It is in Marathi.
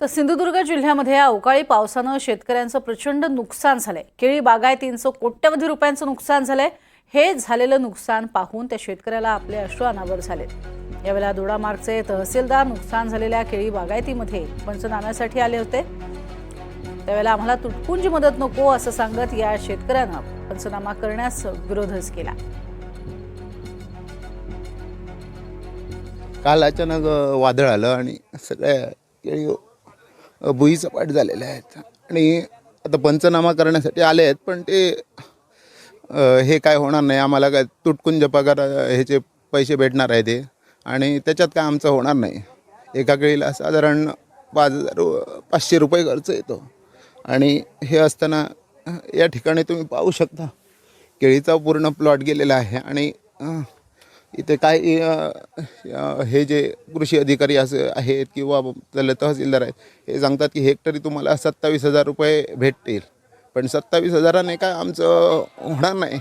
तर सिंधुदुर्ग जिल्ह्यामध्ये अवकाळी पावसानं शेतकऱ्यांचं प्रचंड नुकसान झालंय. केळी बागायतींचं कोट्यवधी रुपयांचं नुकसान झालंय. हे झालेलं नुकसान पाहून त्या शेतकऱ्याला आपले अश्रू अनावर झालेत. यावेळेला दोडामार्गचे तहसीलदार नुकसान झालेल्या केळी बागायतीमध्ये पंचनाम्यासाठी आले होते. त्यावेळेला आम्हाला तुटपुंजी मदत नको असं सांगत या शेतकऱ्यानं पंचनामा करण्यास विरोधच केला. काल अचानक वादळ आलं आणि सगळ्या केळी अ, भुईसपाट झालेल्या आहेत. आणि आता पंचनामा करण्यासाठी आले आहेत पण ते हे काय होणार नाही. आम्हाला काय तुटकुंज पगार ह्याचे पैसे भेटणार आहे ते. आणि त्याच्यात काय आमचं होणार नाही. एका केळीला साधारण पाच हजार पाचशे रुपये खर्च येतो. आणि हे असताना या ठिकाणी तुम्ही पाहू शकता. केळीचा पूर्ण प्लॉट गेलेला आहे. आणि इथे काय हे जे कृषी अधिकारी असं आहेत किंवा त्याला तहसीलदार आहेत हे सांगतात की हेक्टरी तुम्हाला सत्तावीस हजार रुपये भेटतील. पण सत्तावीस हजाराने काय आमचं होणार नाही.